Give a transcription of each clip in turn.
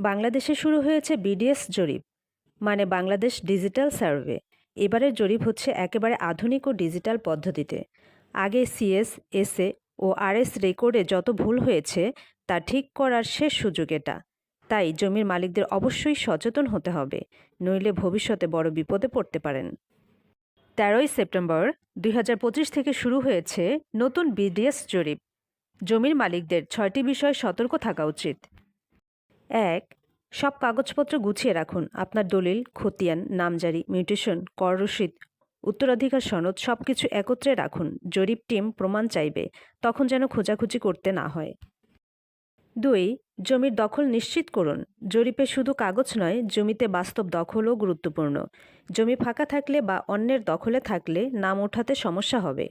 বাংলাদেশে শুরু হয়েছে বিডিএস জরিপ মানে বাংলাদেশ ডিজিটাল সার্ভে। এবারের জরিপ হচ্ছে একেবারে আধুনিক ও ডিজিটাল পদ্ধতিতে। আগে সিএস, এসএ ও আরএস রেকর্ডে যত ভুল হয়েছে, তা ঠিক করার শেষ সুযোগ এটা। তাই জমির মালিকদের অবশ্যই সচেতন হতে হবে, নইলে ভবিষ্যতে বড় বিপদে পড়তে পারেন। তেরোই সেপ্টেম্বর দুই হাজার পঁচিশ থেকে শুরু হয়েছে নতুন বিডিএস জরিপ। জমির মালিকদের ছয়টি বিষয়ে সতর্ক থাকা উচিত। এক, সব কাগজপত্র গুছিয়ে রাখুন। আপনার দলিল, খতিয়ান, নামজারি, মিউটেশন, কর রসিদ, উত্তরাধিকার সনদ সব কিছু একত্রে রাখুন। জরিপ টিম প্রমাণ চাইবে, তখন যেন খোঁজাখুঁজি করতে না হয়। দুই, জমির দখল নিশ্চিত করুন। জরিপে শুধু কাগজ নয়, জমিতে বাস্তব দখলও গুরুত্বপূর্ণ। জমি ফাঁকা থাকলে বা অন্যের দখলে থাকলে নাম ওঠাতে সমস্যা হবে।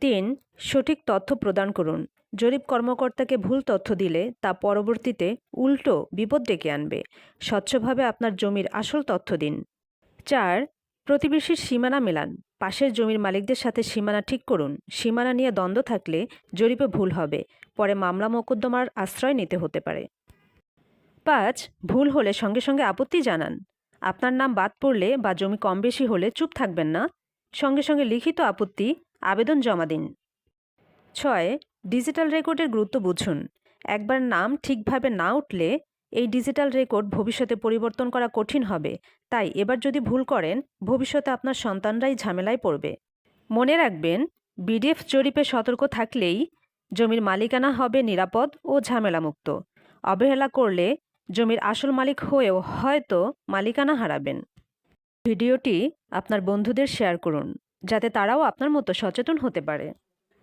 তিন, সঠিক তথ্য প্রদান করুন। জরিপ কর্মকর্তাকে ভুল তথ্য দিলে তা পরবর্তীতে উল্টো বিপদ ডেকে আনবে। স্বচ্ছভাবে আপনার জমির আসল তথ্য দিন। চার, প্রতিবেশীর সীমানা মেলান। পাশের জমির মালিকদের সাথে সীমানা ঠিক করুন। সীমানা নিয়ে দ্বন্দ্ব থাকলে জরিপে ভুল হবে। পরে মামলা মোকদ্দমার আশ্রয় নিতে হতে পারে। পাঁচ, ভুল হলে সঙ্গে সঙ্গে আপত্তি জানান। আপনার নাম বাদ পড়লে বা জমি কম বেশি হলে চুপ থাকবেন না। সঙ্গে সঙ্গে লিখিত আপত্তি আবেদন জমা দিন। ছয়, ডিজিটাল রেকর্ডের গুরুত্ব বুঝুন। একবার নাম ঠিকভাবে না উঠলে এই ডিজিটাল রেকর্ড ভবিষ্যতে পরিবর্তন করা কঠিন হবে। তাই এবার যদি ভুল করেন, ভবিষ্যতে আপনার সন্তানরাই ঝামেলায় পড়বে। মনে রাখবেন, বিডিএফ জরিপে সতর্ক থাকলেই জমির মালিকানা হবে নিরাপদ ও ঝামেলামুক্ত। অবহেলা করলে জমির আসল মালিক হয়েও হয়তো মালিকানা হারাবেন। ভিডিওটি আপনার বন্ধুদের শেয়ার করুন। যাতে তারাও আপনার মতো সচেতন হতে পারে।